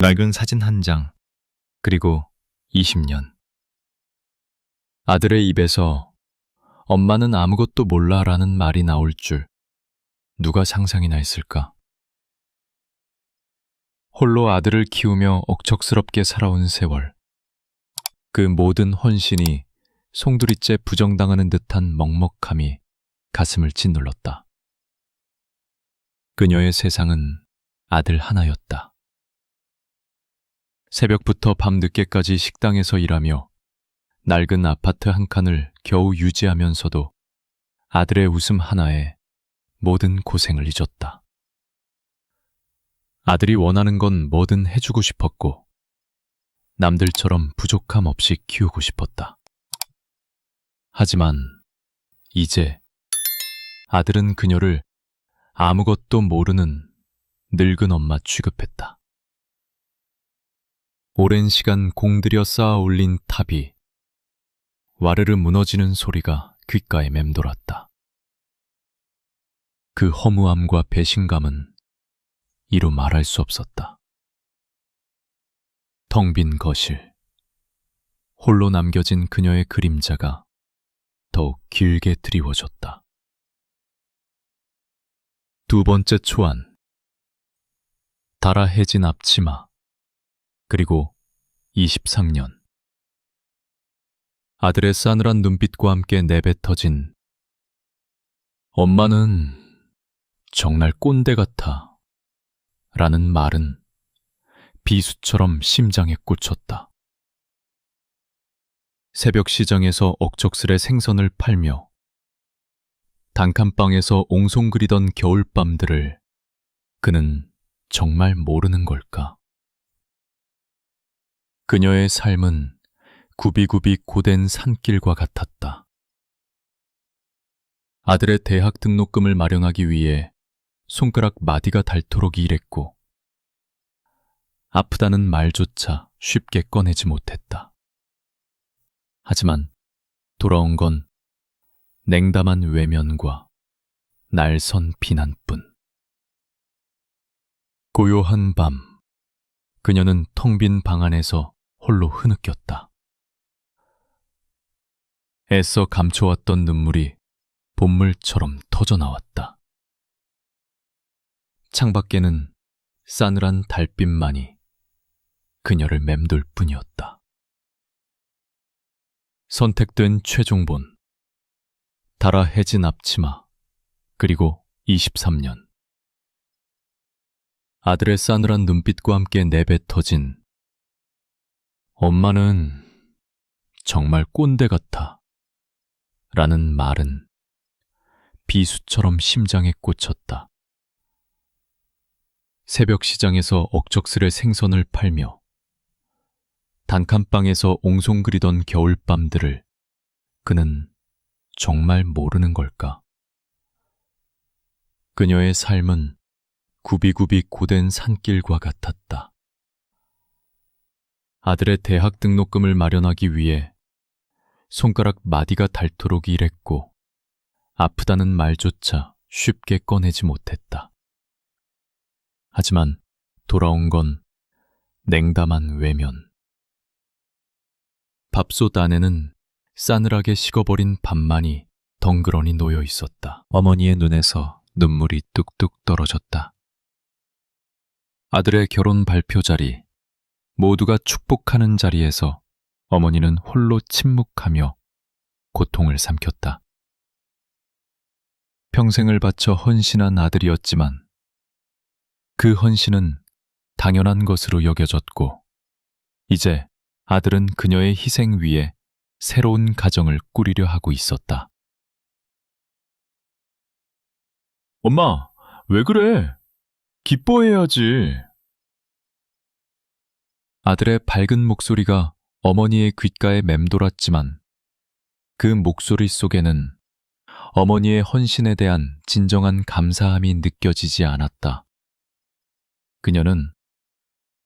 낡은 사진 한 장, 그리고 20년. 아들의 입에서 엄마는 아무것도 몰라 라는 말이 나올 줄 누가 상상이나 했을까? 홀로 아들을 키우며 억척스럽게 살아온 세월. 그 모든 헌신이 송두리째 부정당하는 듯한 먹먹함이 가슴을 짓눌렀다. 그녀의 세상은 아들 하나였다. 새벽부터 밤 늦게까지 식당에서 일하며 낡은 아파트 한 칸을 겨우 유지하면서도 아들의 웃음 하나에 모든 고생을 잊었다. 아들이 원하는 건 뭐든 해주고 싶었고, 남들처럼 부족함 없이 키우고 싶었다. 하지만 이제 아들은 그녀를 아무것도 모르는 늙은 엄마 취급했다. 오랜 시간 공들여 쌓아 올린 탑이 와르르 무너지는 소리가 귓가에 맴돌았다. 그 허무함과 배신감은 이루 말할 수 없었다. 텅 빈 거실. 홀로 남겨진 그녀의 그림자가 더욱 길게 드리워졌다. 두 번째 초안. 달아 해진 앞치마. 그리고 23년. 아들의 싸늘한 눈빛과 함께 내뱉어진 엄마는 정말 꼰대 같아. 라는 말은 비수처럼 심장에 꽂혔다. 새벽 시장에서 억척스레 생선을 팔며 단칸방에서 옹송그리던 겨울밤들을 그는 정말 모르는 걸까? 그녀의 삶은 구비구비 고된 산길과 같았다. 아들의 대학 등록금을 마련하기 위해 손가락 마디가 닳도록 일했고, 아프다는 말조차 쉽게 꺼내지 못했다. 하지만 돌아온 건 냉담한 외면과 날선 비난뿐. 고요한 밤, 그녀는 텅 빈 방 안에서 홀로 흐느꼈다. 애써 감춰왔던 눈물이 봇물처럼 터져나왔다. 창밖에는 싸늘한 달빛만이 그녀를 맴돌 뿐이었다. 선택된 최종본, 달아 해진 앞치마, 그리고 23년. 아들의 싸늘한 눈빛과 함께 내뱉어진 엄마는 정말 꼰대 같아. 라는 말은 비수처럼 심장에 꽂혔다. 새벽 시장에서 억척스레 생선을 팔며 단칸방에서 옹송그리던 겨울밤들을 그는 정말 모르는 걸까? 그녀의 삶은 구비구비 고된 산길과 같았다. 아들의 대학 등록금을 마련하기 위해 손가락 마디가 닳도록 일했고 아프다는 말조차 쉽게 꺼내지 못했다. 하지만 돌아온 건 냉담한 외면. 밥솥 안에는 싸늘하게 식어버린 밥만이 덩그러니 놓여 있었다. 어머니의 눈에서 눈물이 뚝뚝 떨어졌다. 아들의 결혼 발표 자리, 모두가 축복하는 자리에서 어머니는 홀로 침묵하며 고통을 삼켰다. 평생을 바쳐 헌신한 아들이었지만 그 헌신은 당연한 것으로 여겨졌고 이제 아들은 그녀의 희생 위에 새로운 가정을 꾸리려 하고 있었다. 엄마, 왜 그래? 기뻐해야지. 아들의 밝은 목소리가 어머니의 귓가에 맴돌았지만 그 목소리 속에는 어머니의 헌신에 대한 진정한 감사함이 느껴지지 않았다. 그녀는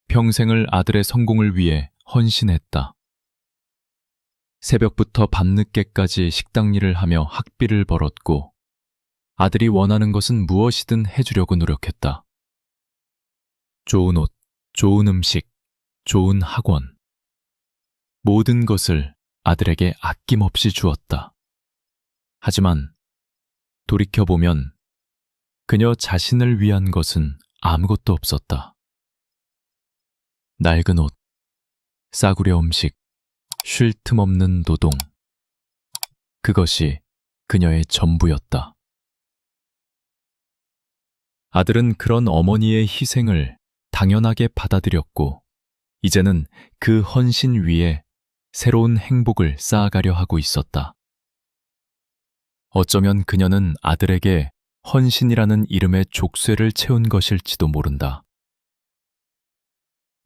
평생을 아들의 성공을 위해 헌신했다. 새벽부터 밤늦게까지 식당 일을 하며 학비를 벌었고 아들이 원하는 것은 무엇이든 해주려고 노력했다. 좋은 옷, 좋은 음식, 좋은 학원. 모든 것을 아들에게 아낌없이 주었다. 하지만 돌이켜보면 그녀 자신을 위한 것은 아무것도 없었다. 낡은 옷, 싸구려 음식, 쉴 틈 없는 노동. 그것이 그녀의 전부였다. 아들은 그런 어머니의 희생을 당연하게 받아들였고, 이제는 그 헌신 위에 새로운 행복을 쌓아가려 하고 있었다. 어쩌면 그녀는 아들에게 헌신이라는 이름의 족쇄를 채운 것일지도 모른다.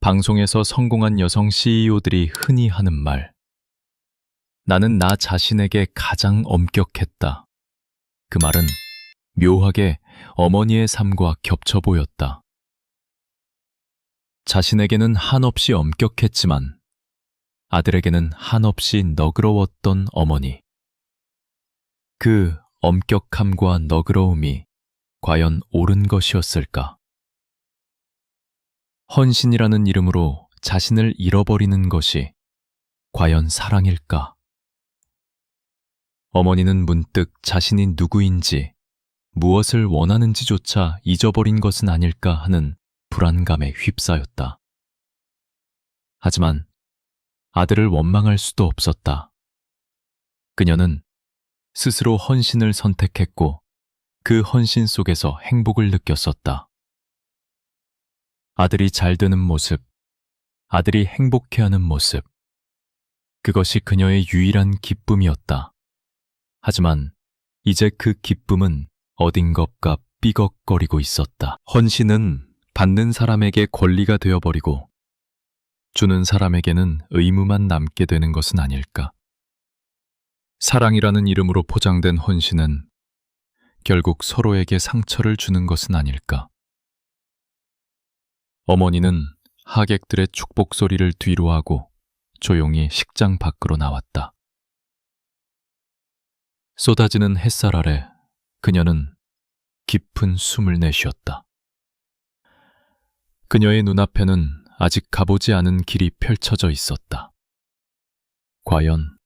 방송에서 성공한 여성 CEO들이 흔히 하는 말. 나는 나 자신에게 가장 엄격했다. 그 말은 묘하게 어머니의 삶과 겹쳐 보였다. 자신에게는 한없이 엄격했지만 아들에게는 한없이 너그러웠던 어머니. 그 엄격함과 너그러움이 과연 옳은 것이었을까? 헌신이라는 이름으로 자신을 잃어버리는 것이 과연 사랑일까? 어머니는 문득 자신이 누구인지 무엇을 원하는지조차 잊어버린 것은 아닐까 하는 불안감에 휩싸였다. 하지만 아들을 원망할 수도 없었다. 그녀는 스스로 헌신을 선택했고 그 헌신 속에서 행복을 느꼈었다. 아들이 잘 되는 모습, 아들이 행복해하는 모습. 그것이 그녀의 유일한 기쁨이었다. 하지만 이제 그 기쁨은 어딘가가 삐걱거리고 있었다. 헌신은 받는 사람에게 권리가 되어버리고 주는 사람에게는 의무만 남게 되는 것은 아닐까. 사랑이라는 이름으로 포장된 헌신은 결국 서로에게 상처를 주는 것은 아닐까. 어머니는 하객들의 축복 소리를 뒤로 하고 조용히 식장 밖으로 나왔다. 쏟아지는 햇살 아래 그녀는 깊은 숨을 내쉬었다. 그녀의 눈앞에는 아직 가보지 않은 길이 펼쳐져 있었다. 과연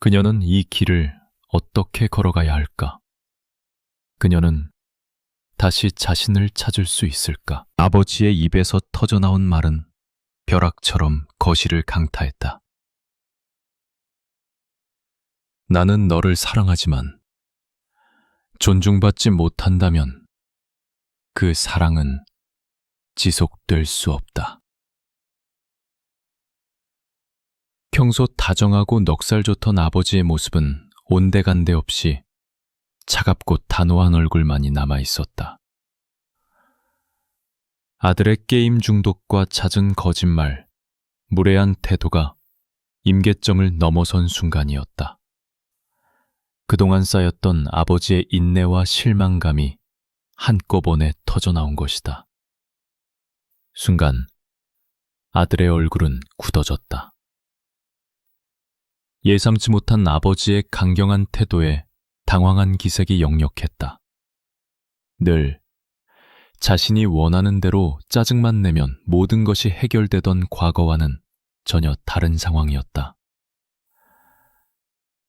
그녀는 이 길을 어떻게 걸어가야 할까? 그녀는 다시 자신을 찾을 수 있을까? 아버지의 입에서 터져나온 말은 벼락처럼 거실을 강타했다. 나는 너를 사랑하지만 존중받지 못한다면 그 사랑은 지속될 수 없다. 평소 다정하고 넉살 좋던 아버지의 모습은 온데간데 없이 차갑고 단호한 얼굴만이 남아 있었다. 아들의 게임 중독과 잦은 거짓말, 무례한 태도가 임계점을 넘어선 순간이었다. 그동안 쌓였던 아버지의 인내와 실망감이 한꺼번에 터져나온 것이다. 순간 아들의 얼굴은 굳어졌다. 예상치 못한 아버지의 강경한 태도에 당황한 기색이 역력했다. 늘 자신이 원하는 대로 짜증만 내면 모든 것이 해결되던 과거와는 전혀 다른 상황이었다.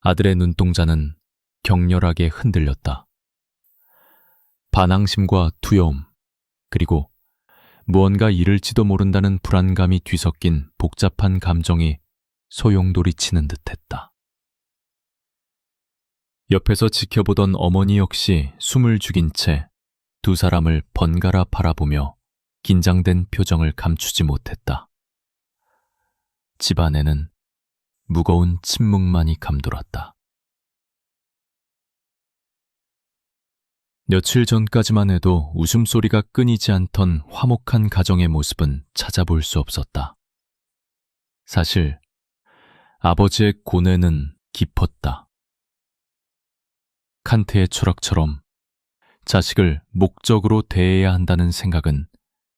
아들의 눈동자는 격렬하게 흔들렸다. 반항심과 두려움, 그리고 무언가 잃을지도 모른다는 불안감이 뒤섞인 복잡한 감정이 소용돌이 치는 듯했다. 옆에서 지켜보던 어머니 역시 숨을 죽인 채 두 사람을 번갈아 바라보며 긴장된 표정을 감추지 못했다. 집안에는 무거운 침묵만이 감돌았다. 며칠 전까지만 해도 웃음소리가 끊이지 않던 화목한 가정의 모습은 찾아볼 수 없었다. 사실 아버지의 고뇌는 깊었다. 칸트의 철학처럼 자식을 목적으로 대해야 한다는 생각은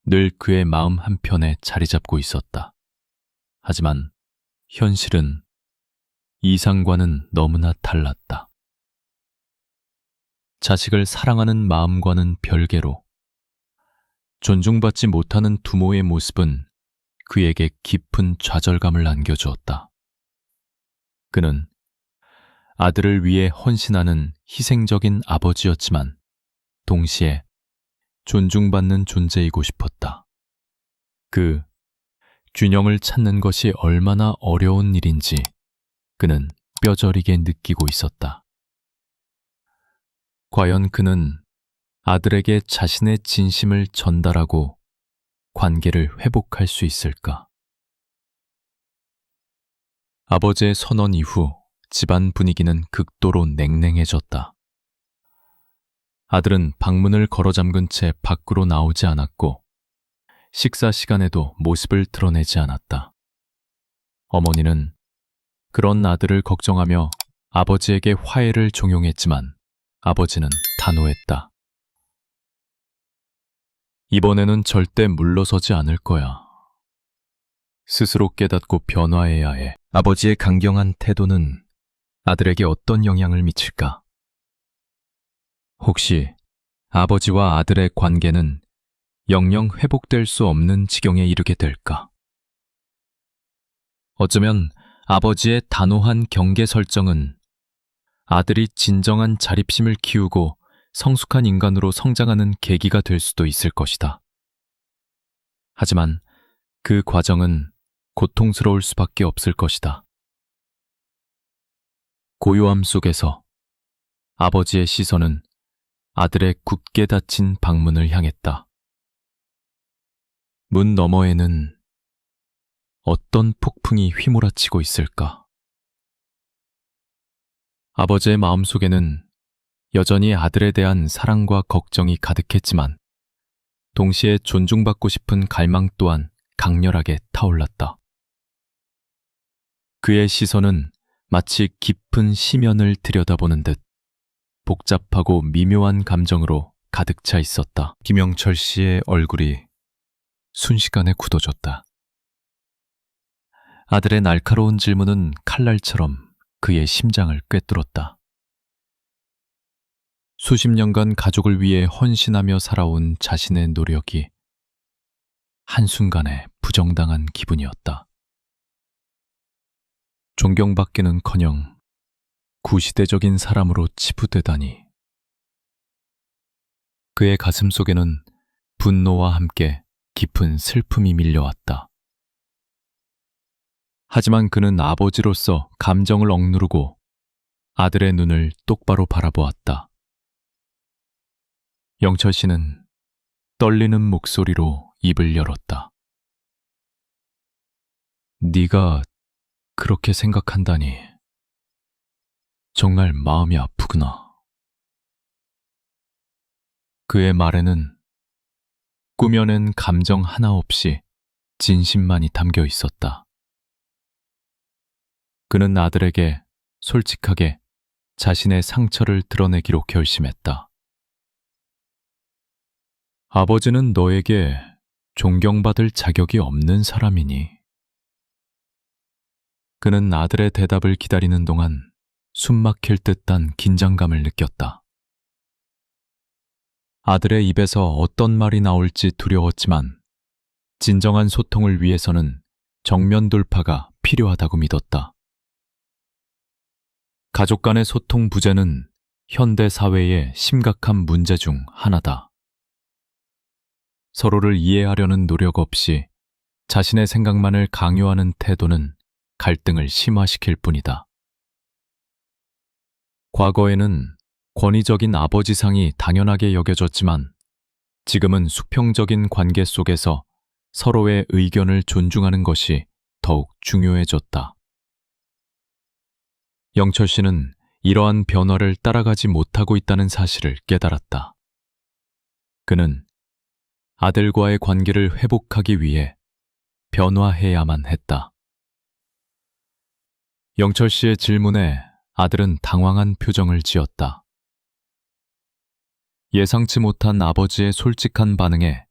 늘 그의 마음 한편에 자리 잡고 있었다. 하지만 현실은 이상과는 너무나 달랐다. 자식을 사랑하는 마음과는 별개로 존중받지 못하는 두모의 모습은 그에게 깊은 좌절감을 안겨주었다. 그는 아들을 위해 헌신하는 희생적인 아버지였지만 동시에 존중받는 존재이고 싶었다. 그 균형을 찾는 것이 얼마나 어려운 일인지 그는 뼈저리게 느끼고 있었다. 과연 그는 아들에게 자신의 진심을 전달하고 관계를 회복할 수 있을까? 아버지의 선언 이후 집안 분위기는 극도로 냉랭해졌다. 아들은 방문을 걸어 잠근 채 밖으로 나오지 않았고 식사 시간에도 모습을 드러내지 않았다. 어머니는 그런 아들을 걱정하며 아버지에게 화해를 종용했지만 아버지는 단호했다. 이번에는 절대 물러서지 않을 거야. 스스로 깨닫고 변화해야 해. 아버지의 강경한 태도는 아들에게 어떤 영향을 미칠까? 혹시 아버지와 아들의 관계는 영영 회복될 수 없는 지경에 이르게 될까? 어쩌면 아버지의 단호한 경계 설정은 아들이 진정한 자립심을 키우고 성숙한 인간으로 성장하는 계기가 될 수도 있을 것이다. 하지만 그 과정은 고통스러울 수밖에 없을 것이다. 고요함 속에서 아버지의 시선은 아들의 굳게 닫힌 방문을 향했다. 문 너머에는 어떤 폭풍이 휘몰아치고 있을까? 아버지의 마음속에는 여전히 아들에 대한 사랑과 걱정이 가득했지만 동시에 존중받고 싶은 갈망 또한 강렬하게 타올랐다. 그의 시선은 마치 깊은 심연을 들여다보는 듯 복잡하고 미묘한 감정으로 가득 차 있었다. 김영철 씨의 얼굴이 순식간에 굳어졌다. 아들의 날카로운 질문은 칼날처럼 그의 심장을 꿰뚫었다. 수십 년간 가족을 위해 헌신하며 살아온 자신의 노력이 한순간에 부정당한 기분이었다. 존경받기는 커녕 구시대적인 사람으로 치부되다니. 그의 가슴 속에는 분노와 함께 깊은 슬픔이 밀려왔다. 하지만 그는 아버지로서 감정을 억누르고 아들의 눈을 똑바로 바라보았다. 영철 씨는 떨리는 목소리로 입을 열었다. 네가 그렇게 생각한다니 정말 마음이 아프구나. 그의 말에는 꾸며낸 감정 하나 없이 진심만이 담겨 있었다. 그는 아들에게 솔직하게 자신의 상처를 드러내기로 결심했다. 아버지는 너에게 존경받을 자격이 없는 사람이니. 그는 아들의 대답을 기다리는 동안 숨 막힐 듯한 긴장감을 느꼈다. 아들의 입에서 어떤 말이 나올지 두려웠지만 진정한 소통을 위해서는 정면 돌파가 필요하다고 믿었다. 가족 간의 소통 부재는 현대 사회의 심각한 문제 중 하나다. 서로를 이해하려는 노력 없이 자신의 생각만을 강요하는 태도는 갈등을 심화시킬 뿐이다. 과거에는 권위적인 아버지상이 당연하게 여겨졌지만 지금은 수평적인 관계 속에서 서로의 의견을 존중하는 것이 더욱 중요해졌다. 영철 씨는 이러한 변화를 따라가지 못하고 있다는 사실을 깨달았다. 그는 아들과의 관계를 회복하기 위해 변화해야만 했다. 영철 씨의 질문에 아들은 당황한 표정을 지었다. 예상치 못한 아버지의 솔직한 반응에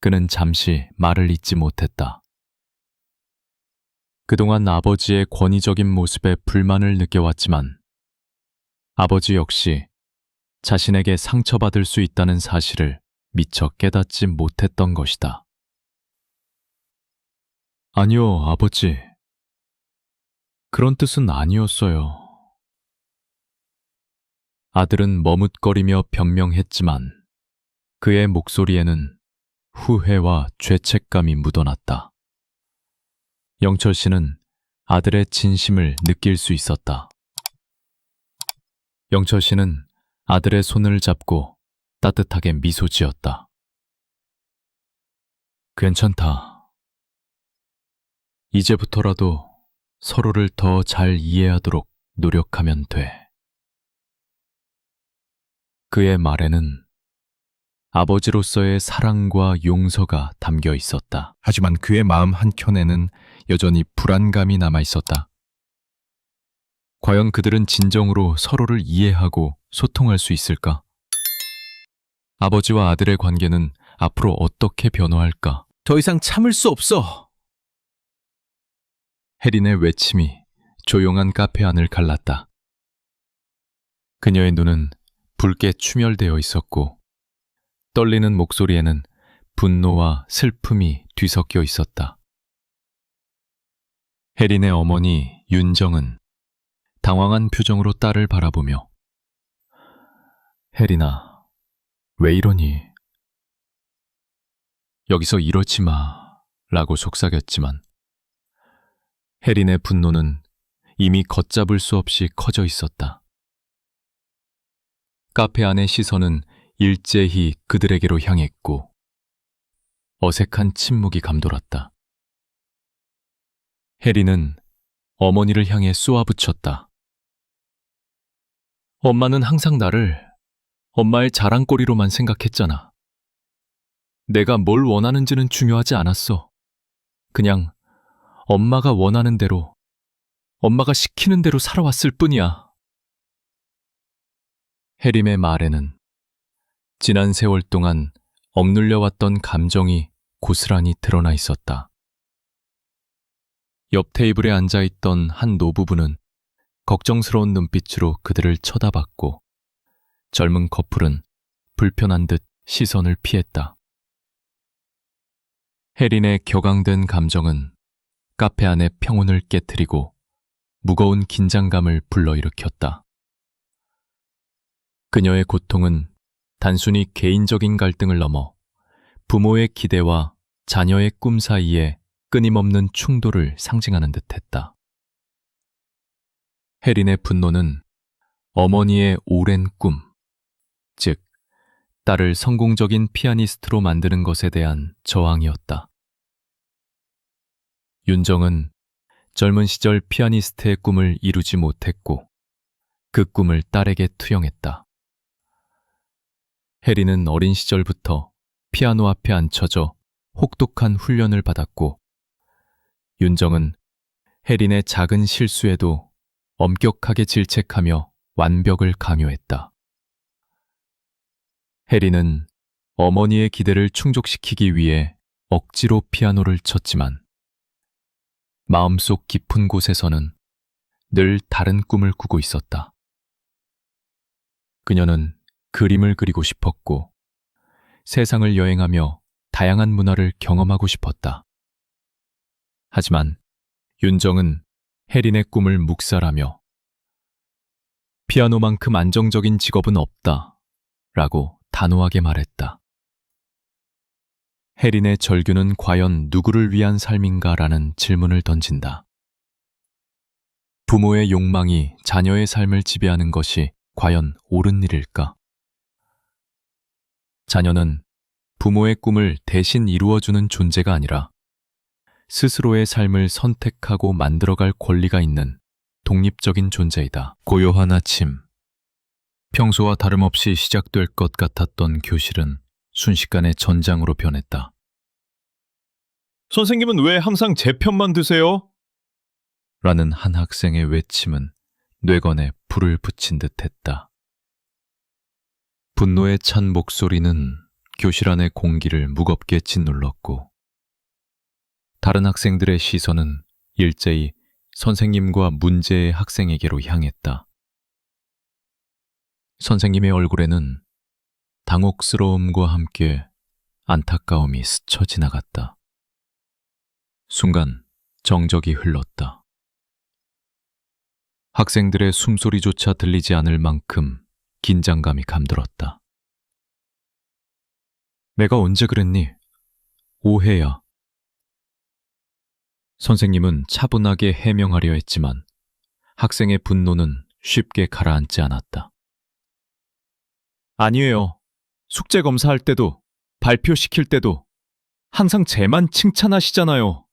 그는 잠시 말을 잇지 못했다. 그동안 아버지의 권위적인 모습에 불만을 느껴왔지만 아버지 역시 자신에게 상처받을 수 있다는 사실을 미처 깨닫지 못했던 것이다. 아니요, 아버지. 그런 뜻은 아니었어요. 아들은 머뭇거리며 변명했지만 그의 목소리에는 후회와 죄책감이 묻어났다. 영철 씨는 아들의 진심을 느낄 수 있었다. 영철 씨는 아들의 손을 잡고 따뜻하게 미소 지었다. 괜찮다. 이제부터라도 서로를 더 잘 이해하도록 노력하면 돼. 그의 말에는 아버지로서의 사랑과 용서가 담겨 있었다. 하지만 그의 마음 한켠에는 여전히 불안감이 남아 있었다. 과연 그들은 진정으로 서로를 이해하고 소통할 수 있을까? 아버지와 아들의 관계는 앞으로 어떻게 변화할까? 더 이상 참을 수 없어. 혜린의 외침이 조용한 카페 안을 갈랐다. 그녀의 눈은 붉게 충혈되어 있었고 떨리는 목소리에는 분노와 슬픔이 뒤섞여 있었다. 혜린의 어머니 윤정은 당황한 표정으로 딸을 바라보며 혜린아, 왜 이러니? 여기서 이러지 마, 라고 속삭였지만 혜린의 분노는 이미 걷잡을 수 없이 커져 있었다. 카페 안의 시선은 일제히 그들에게로 향했고 어색한 침묵이 감돌았다. 혜리는 어머니를 향해 쏘아붙였다. 엄마는 항상 나를 엄마의 자랑거리로만 생각했잖아. 내가 뭘 원하는지는 중요하지 않았어. 그냥 엄마가 원하는 대로, 엄마가 시키는 대로 살아왔을 뿐이야. 해림의 말에는 지난 세월 동안 억눌려왔던 감정이 고스란히 드러나 있었다. 옆 테이블에 앉아 있던 한 노부부는 걱정스러운 눈빛으로 그들을 쳐다봤고 젊은 커플은 불편한 듯 시선을 피했다. 혜린의 격앙된 감정은 카페 안의 평온을 깨뜨리고 무거운 긴장감을 불러일으켰다. 그녀의 고통은 단순히 개인적인 갈등을 넘어 부모의 기대와 자녀의 꿈 사이에 끊임없는 충돌을 상징하는 듯 했다. 혜린의 분노는 어머니의 오랜 꿈, 즉, 딸을 성공적인 피아니스트로 만드는 것에 대한 저항이었다. 윤정은 젊은 시절 피아니스트의 꿈을 이루지 못했고, 그 꿈을 딸에게 투영했다. 혜리는 어린 시절부터 피아노 앞에 앉혀져 혹독한 훈련을 받았고, 윤정은 혜린의 작은 실수에도 엄격하게 질책하며 완벽을 강요했다. 혜린은 어머니의 기대를 충족시키기 위해 억지로 피아노를 쳤지만, 마음속 깊은 곳에서는 늘 다른 꿈을 꾸고 있었다. 그녀는 그림을 그리고 싶었고 세상을 여행하며 다양한 문화를 경험하고 싶었다. 하지만 윤정은 혜린의 꿈을 묵살하며 피아노만큼 안정적인 직업은 없다 라고 단호하게 말했다. 혜린의 절규는 과연 누구를 위한 삶인가 라는 질문을 던진다. 부모의 욕망이 자녀의 삶을 지배하는 것이 과연 옳은 일일까? 자녀는 부모의 꿈을 대신 이루어주는 존재가 아니라 스스로의 삶을 선택하고 만들어갈 권리가 있는 독립적인 존재이다. 고요한 아침. 평소와 다름없이 시작될 것 같았던 교실은 순식간에 전장으로 변했다. 선생님은 왜 항상 제 편만 드세요? 라는 한 학생의 외침은 뇌건에 불을 붙인 듯 했다. 분노에 찬 목소리는 교실 안의 공기를 무겁게 짓눌렀고, 다른 학생들의 시선은 일제히 선생님과 문제의 학생에게로 향했다. 선생님의 얼굴에는 당혹스러움과 함께 안타까움이 스쳐 지나갔다. 순간 정적이 흘렀다. 학생들의 숨소리조차 들리지 않을 만큼 긴장감이 감돌었다. 내가 언제 그랬니? 오해야. 선생님은 차분하게 해명하려 했지만 학생의 분노는 쉽게 가라앉지 않았다. 아니에요. 숙제 검사할 때도, 발표시킬 때도 항상 쟤만 칭찬하시잖아요.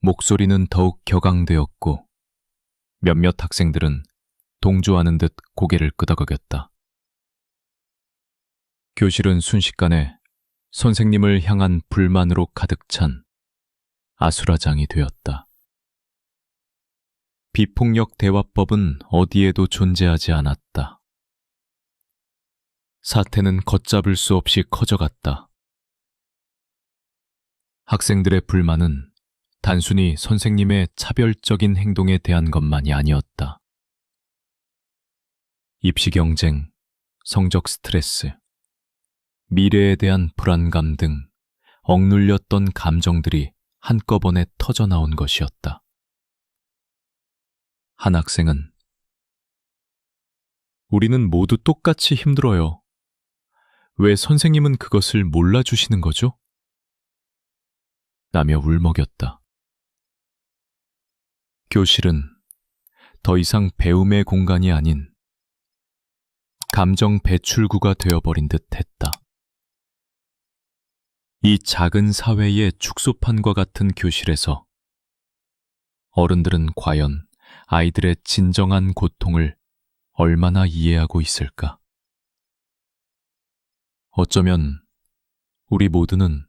목소리는 더욱 격앙되었고 몇몇 학생들은 동조하는 듯 고개를 끄덕거렸다. 교실은 순식간에 선생님을 향한 불만으로 가득 찬 아수라장이 되었다. 비폭력 대화법은 어디에도 존재하지 않았다. 사태는 걷잡을 수 없이 커져갔다. 학생들의 불만은 단순히 선생님의 차별적인 행동에 대한 것만이 아니었다. 입시 경쟁, 성적 스트레스, 미래에 대한 불안감 등 억눌렸던 감정들이 한꺼번에 터져 나온 것이었다. 한 학생은 우리는 모두 똑같이 힘들어요. 왜 선생님은 그것을 몰라주시는 거죠? 라며 울먹였다. 교실은 더 이상 배움의 공간이 아닌 감정 배출구가 되어버린 듯 했다. 이 작은 사회의 축소판과 같은 교실에서 어른들은 과연 아이들의 진정한 고통을 얼마나 이해하고 있을까? 어쩌면 우리 모두는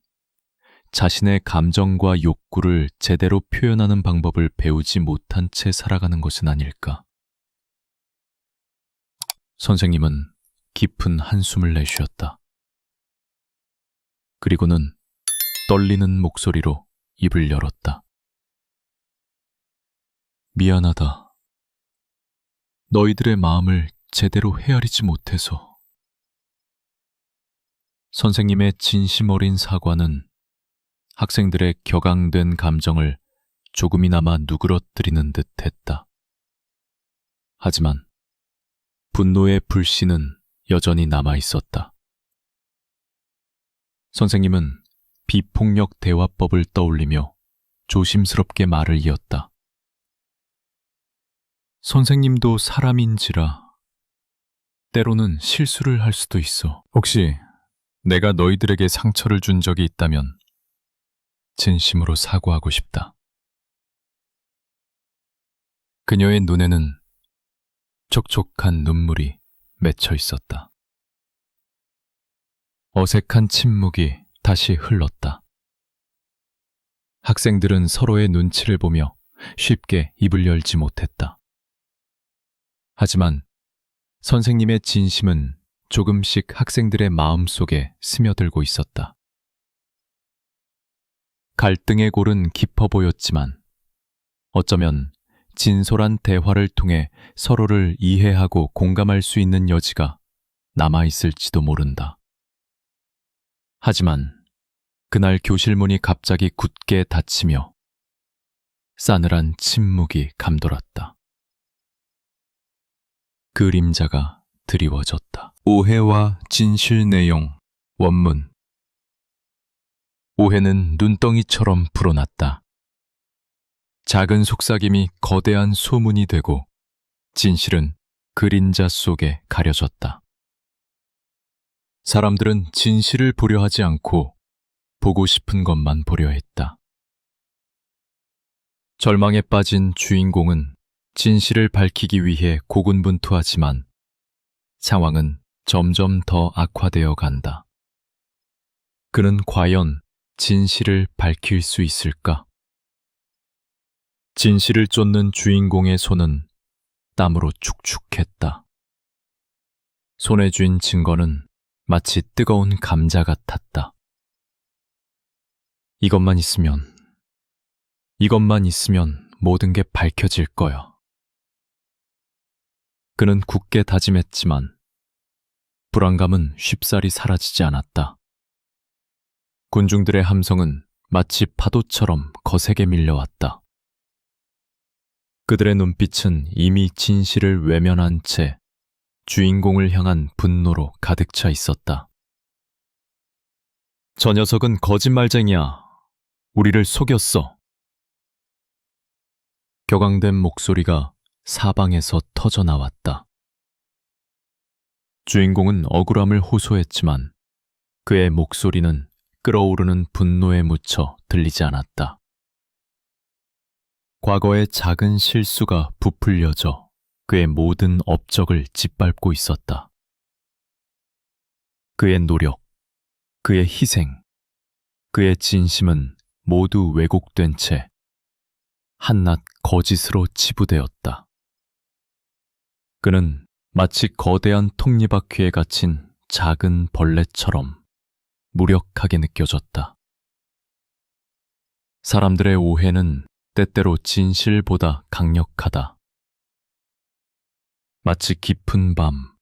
자신의 감정과 욕구를 제대로 표현하는 방법을 배우지 못한 채 살아가는 것은 아닐까? 선생님은 깊은 한숨을 내쉬었다. 그리고는 떨리는 목소리로 입을 열었다. 미안하다. 너희들의 마음을 제대로 헤아리지 못해서. 선생님의 진심 어린 사과는 학생들의 격앙된 감정을 조금이나마 누그러뜨리는 듯 했다. 하지만 분노의 불씨는 여전히 남아 있었다. 선생님은 비폭력 대화법을 떠올리며 조심스럽게 말을 이었다. 선생님도 사람인지라 때로는 실수를 할 수도 있어. 혹시 내가 너희들에게 상처를 준 적이 있다면 진심으로 사과하고 싶다. 그녀의 눈에는 촉촉한 눈물이 맺혀 있었다. 어색한 침묵이 다시 흘렀다. 학생들은 서로의 눈치를 보며 쉽게 입을 열지 못했다. 하지만 선생님의 진심은 조금씩 학생들의 마음 속에 스며들고 있었다. 갈등의 골은 깊어 보였지만 어쩌면 진솔한 대화를 통해 서로를 이해하고 공감할 수 있는 여지가 남아 있을지도 모른다. 하지만 그날 교실 문이 갑자기 굳게 닫히며 싸늘한 침묵이 감돌았다. 그림자가 드리워졌다. 오해와 진실 내용 원문 오해는 눈덩이처럼 불어났다. 작은 속삭임이 거대한 소문이 되고 진실은 그림자 속에 가려졌다. 사람들은 진실을 보려 하지 않고 보고 싶은 것만 보려 했다. 절망에 빠진 주인공은 진실을 밝히기 위해 고군분투하지만 상황은 점점 더 악화되어 간다. 그는 과연 진실을 밝힐 수 있을까? 진실을 쫓는 주인공의 손은 땀으로 축축했다. 손에 쥔 증거는 마치 뜨거운 감자 같았다. 이것만 있으면, 이것만 있으면 모든 게 밝혀질 거야. 그는 굳게 다짐했지만 불안감은 쉽사리 사라지지 않았다. 군중들의 함성은 마치 파도처럼 거세게 밀려왔다. 그들의 눈빛은 이미 진실을 외면한 채 주인공을 향한 분노로 가득 차 있었다. 저 녀석은 거짓말쟁이야. 우리를 속였어. 격앙된 목소리가 사방에서 터져 나왔다. 주인공은 억울함을 호소했지만 그의 목소리는 끓어오르는 분노에 묻혀 들리지 않았다. 과거의 작은 실수가 부풀려져 그의 모든 업적을 짓밟고 있었다. 그의 노력, 그의 희생, 그의 진심은 모두 왜곡된 채 한낱 거짓으로 치부되었다. 그는 마치 거대한 톱니바퀴에 갇힌 작은 벌레처럼 무력하게 느껴졌다. 사람들의 오해는 때때로 진실보다 강력하다. 마치 깊은 밤,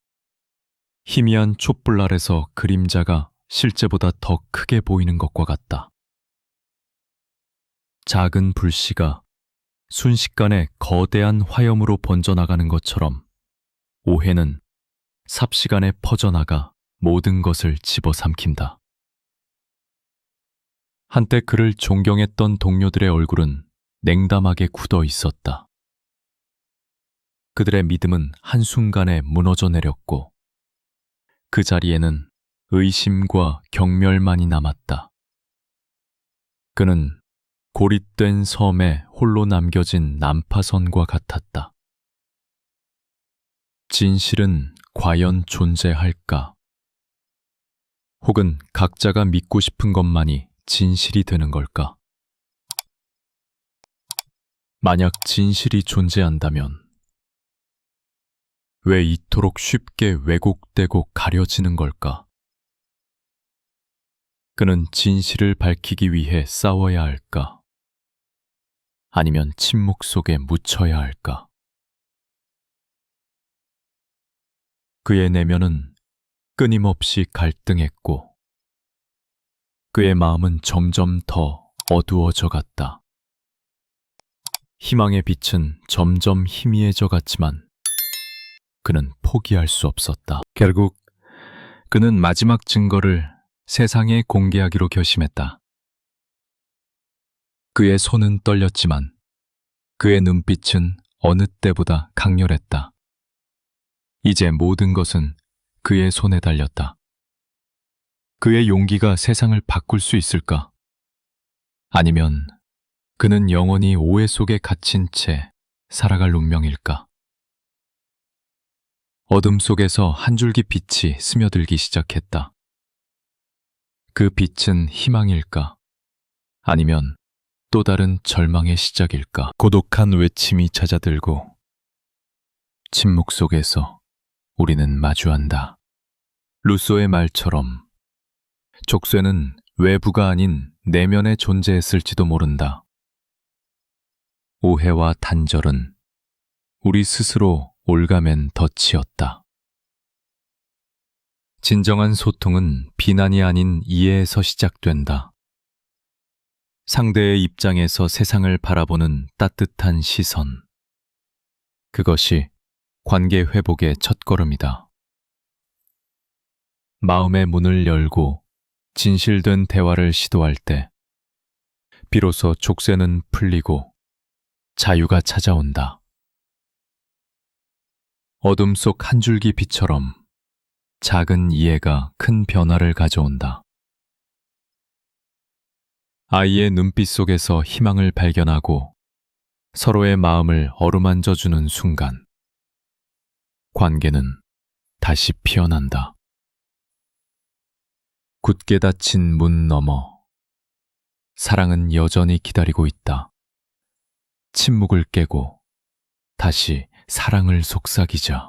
희미한 촛불 아래서 그림자가 실제보다 더 크게 보이는 것과 같다. 작은 불씨가 순식간에 거대한 화염으로 번져나가는 것처럼 오해는 삽시간에 퍼져나가 모든 것을 집어삼킨다. 한때 그를 존경했던 동료들의 얼굴은 냉담하게 굳어 있었다. 그들의 믿음은 한순간에 무너져 내렸고 그 자리에는 의심과 경멸만이 남았다. 그는 고립된 섬에 홀로 남겨진 난파선과 같았다. 진실은 과연 존재할까? 혹은 각자가 믿고 싶은 것만이 진실이 되는 걸까? 만약 진실이 존재한다면 왜 이토록 쉽게 왜곡되고 가려지는 걸까? 그는 진실을 밝히기 위해 싸워야 할까? 아니면 침묵 속에 묻혀야 할까? 그의 내면은 끊임없이 갈등했고, 그의 마음은 점점 더 어두워져 갔다. 희망의 빛은 점점 희미해져 갔지만, 그는 포기할 수 없었다. 결국 그는 마지막 증거를 세상에 공개하기로 결심했다. 그의 손은 떨렸지만 그의 눈빛은 어느 때보다 강렬했다. 이제 모든 것은 그의 손에 달렸다. 그의 용기가 세상을 바꿀 수 있을까? 아니면 그는 영원히 오해 속에 갇힌 채 살아갈 운명일까? 어둠 속에서 한 줄기 빛이 스며들기 시작했다. 그 빛은 희망일까? 아니면 또 다른 절망의 시작일까? 고독한 외침이 찾아들고 침묵 속에서 우리는 마주한다. 루소의 말처럼 족쇄는 외부가 아닌 내면에 존재했을지도 모른다. 오해와 단절은 우리 스스로 올가맨 덫이었다. 진정한 소통은 비난이 아닌 이해에서 시작된다. 상대의 입장에서 세상을 바라보는 따뜻한 시선. 그것이 관계 회복의 첫걸음이다. 마음의 문을 열고 진실된 대화를 시도할 때, 비로소 족쇄는 풀리고 자유가 찾아온다. 어둠 속 한 줄기 빛처럼 작은 이해가 큰 변화를 가져온다. 아이의 눈빛 속에서 희망을 발견하고 서로의 마음을 어루만져 주는 순간, 관계는 다시 피어난다. 굳게 닫힌 문 너머, 사랑은 여전히 기다리고 있다. 침묵을 깨고 다시 사랑을 속삭이자.